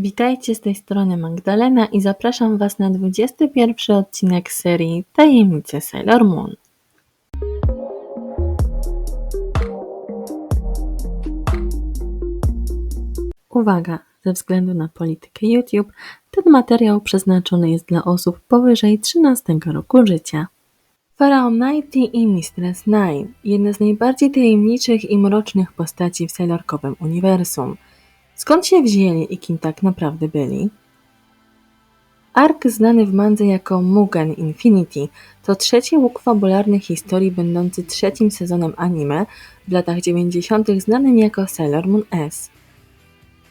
Witajcie z tej strony Magdalena i zapraszam Was na 21 odcinek serii Tajemnice Sailor Moon. Uwaga! Ze względu na politykę YouTube, ten materiał przeznaczony jest dla osób powyżej 13 roku życia. Pharaoh Nighty i Mistress Nine, jedne z najbardziej tajemniczych i mrocznych postaci w Sailorkowym uniwersum. Skąd się wzięli i kim tak naprawdę byli? Ark znany w mandze jako Mugen Infinity to trzeci łuk fabularny historii będący trzecim sezonem anime, w latach 90. znanym jako Sailor Moon S.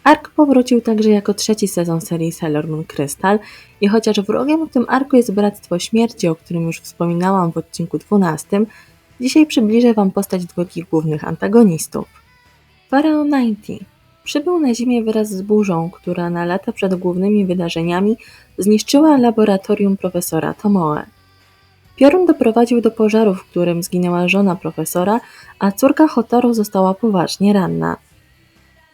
Ark powrócił także jako trzeci sezon serii Sailor Moon Crystal i chociaż wrogiem w tym arku jest Bractwo Śmierci, o którym już wspominałam w odcinku 12, dzisiaj przybliżę Wam postać dwóch głównych antagonistów. Pharaoh 90 przybył na Ziemię wraz z burzą, która na lata przed głównymi wydarzeniami zniszczyła laboratorium profesora Tomoe. Piorun doprowadził do pożaru, w którym zginęła żona profesora, a córka Hotaru została poważnie ranna.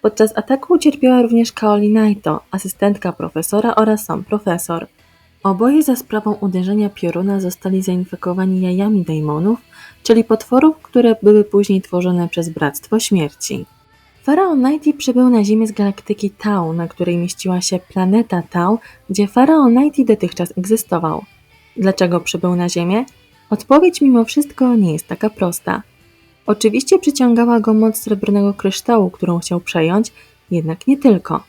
Podczas ataku ucierpiała również Kaoli Naito, asystentka profesora oraz sam profesor. Oboje za sprawą uderzenia pioruna zostali zainfekowani jajami daimonów, czyli potworów, które były później tworzone przez Bractwo Śmierci. Faraon Nighty przybył na Ziemię z galaktyki Tau, na której mieściła się planeta Tau, gdzie Faraon Nighty dotychczas egzystował. Dlaczego przybył na Ziemię? Odpowiedź mimo wszystko nie jest taka prosta. Oczywiście przyciągała go moc srebrnego kryształu, którą chciał przejąć, jednak nie tylko.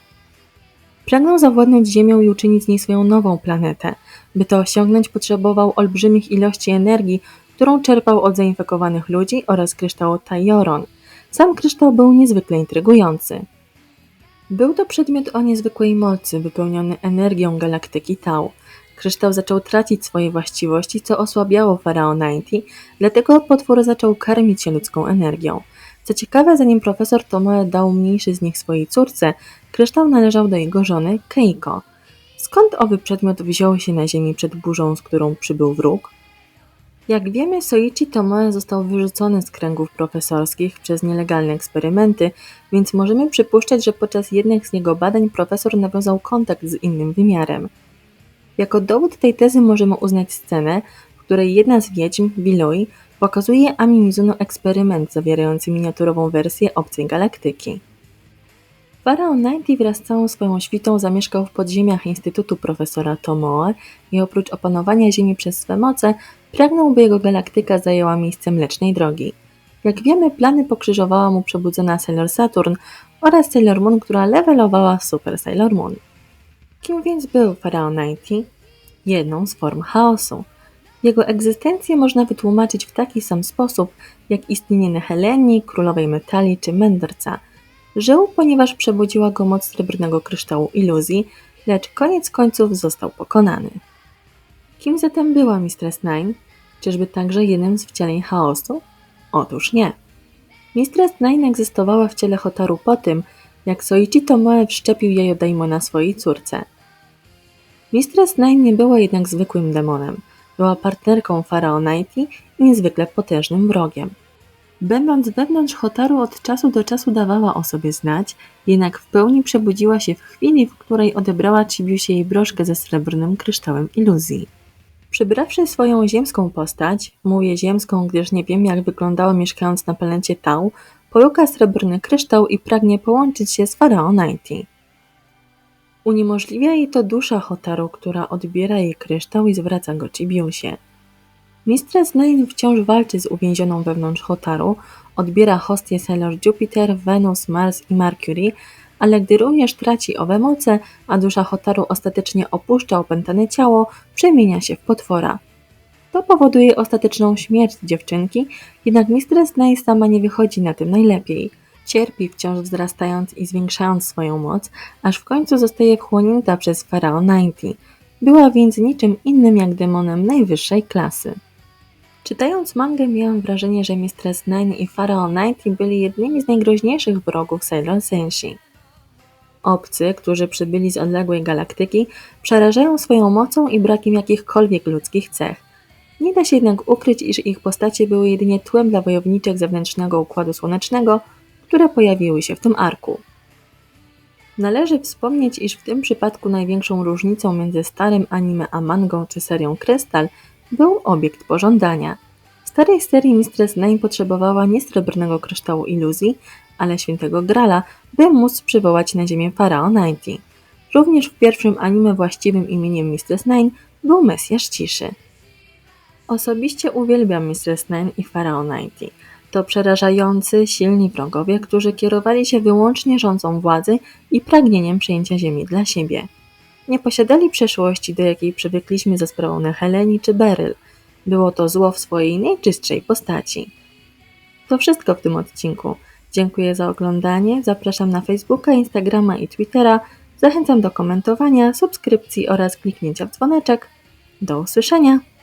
Pragnął zawładnąć Ziemią i uczynić z niej swoją nową planetę. By to osiągnąć, potrzebował olbrzymich ilości energii, którą czerpał od zainfekowanych ludzi oraz kryształu Tajoron. Sam kryształ był niezwykle intrygujący. Był to przedmiot o niezwykłej mocy, wypełniony energią galaktyki Tau. Kryształ zaczął tracić swoje właściwości, co osłabiało Faraon 90, dlatego potwór zaczął karmić się ludzką energią. Co ciekawe, zanim profesor Tomoe dał mniejszy z nich swojej córce, kryształ należał do jego żony Keiko. Skąd owy przedmiot wziął się na ziemi przed burzą, z którą przybył wróg? Jak wiemy, Soichi Tomoe został wyrzucony z kręgów profesorskich przez nielegalne eksperymenty, więc możemy przypuszczać, że podczas jednych z jego badań profesor nawiązał kontakt z innym wymiarem. Jako dowód tej tezy możemy uznać scenę, w której jedna z wiedźm, Viloi, pokazuje Ami Mizuno eksperyment zawierający miniaturową wersję obcej galaktyki. Faraon Nighty wraz z całą swoją świtą zamieszkał w podziemiach Instytutu profesora Tomoe i oprócz opanowania Ziemi przez swe moce, pragnął, by jego galaktyka zajęła miejsce Mlecznej Drogi. Jak wiemy, plany pokrzyżowała mu przebudzona Sailor Saturn oraz Sailor Moon, która levelowała Super Sailor Moon. Kim więc był Faraon Nighty? Jedną z form chaosu. Jego egzystencję można wytłumaczyć w taki sam sposób, jak istnienie Neheleni, królowej metali czy mędrca. Żył, ponieważ przebudziła go moc srebrnego kryształu iluzji, lecz koniec końców został pokonany. Kim zatem była Mistress Nine? Czyżby także jednym z wcieleń chaosu? Otóż nie. Mistress Nine egzystowała w ciele Hotaru po tym, jak Soichi Tomoe wszczepił jajo Daimona swojej córce. Mistress Nine nie była jednak zwykłym demonem. Była partnerką Faraona Nighty i niezwykle potężnym wrogiem. Będąc wewnątrz Hotaru od czasu do czasu dawała o sobie znać, jednak w pełni przebudziła się w chwili, w której odebrała Chibiusie jej broszkę ze srebrnym kryształem iluzji. Przybrawszy swoją ziemską postać, mówię ziemską, gdyż nie wiem jak wyglądała mieszkając na planecie Tau, połyka srebrny kryształ i pragnie połączyć się z Faraon Nighty. Uniemożliwia jej to dusza Hotaru, która odbiera jej kryształ i zwraca go Chibiusie. Mistress Nine wciąż walczy z uwięzioną wewnątrz Hotaru, odbiera hostię Sailor Jupiter, Venus, Mars i Mercury, ale gdy również traci owe moce, a dusza Hotaru ostatecznie opuszcza opętane ciało, przemienia się w potwora. To powoduje ostateczną śmierć dziewczynki, jednak Mistress Nine sama nie wychodzi na tym najlepiej. Cierpi wciąż wzrastając i zwiększając swoją moc, aż w końcu zostaje wchłonięta przez Faraon 90. Była więc niczym innym jak demonem najwyższej klasy. Czytając mangę miałam wrażenie, że Mistress Nine i Pharaoh Nighty byli jednymi z najgroźniejszych wrogów Sailor Senshi. Obcy, którzy przybyli z odległej galaktyki, przerażają swoją mocą i brakiem jakichkolwiek ludzkich cech. Nie da się jednak ukryć, iż ich postacie były jedynie tłem dla wojowniczek zewnętrznego Układu Słonecznego, które pojawiły się w tym arku. Należy wspomnieć, iż w tym przypadku największą różnicą między starym anime a mangą czy serią Krystal był obiekt pożądania. W starej serii Mistress Nine potrzebowała nie srebrnego kryształu iluzji, ale świętego Grala, by móc przywołać na ziemię Faraon Nighty. Również w pierwszym anime właściwym imieniem Mistress Nine był Mesjasz Ciszy. Osobiście uwielbiam Mistress Nine i Faraon Nighty. To przerażający, silni wrogowie, którzy kierowali się wyłącznie rządzą władzy i pragnieniem przejęcia ziemi dla siebie. Nie posiadali przeszłości, do jakiej przywykliśmy za sprawą Heleni czy Beryl. Było to zło w swojej najczystszej postaci. To wszystko w tym odcinku. Dziękuję za oglądanie. Zapraszam na Facebooka, Instagrama i Twittera. Zachęcam do komentowania, subskrypcji oraz kliknięcia w dzwoneczek. Do usłyszenia!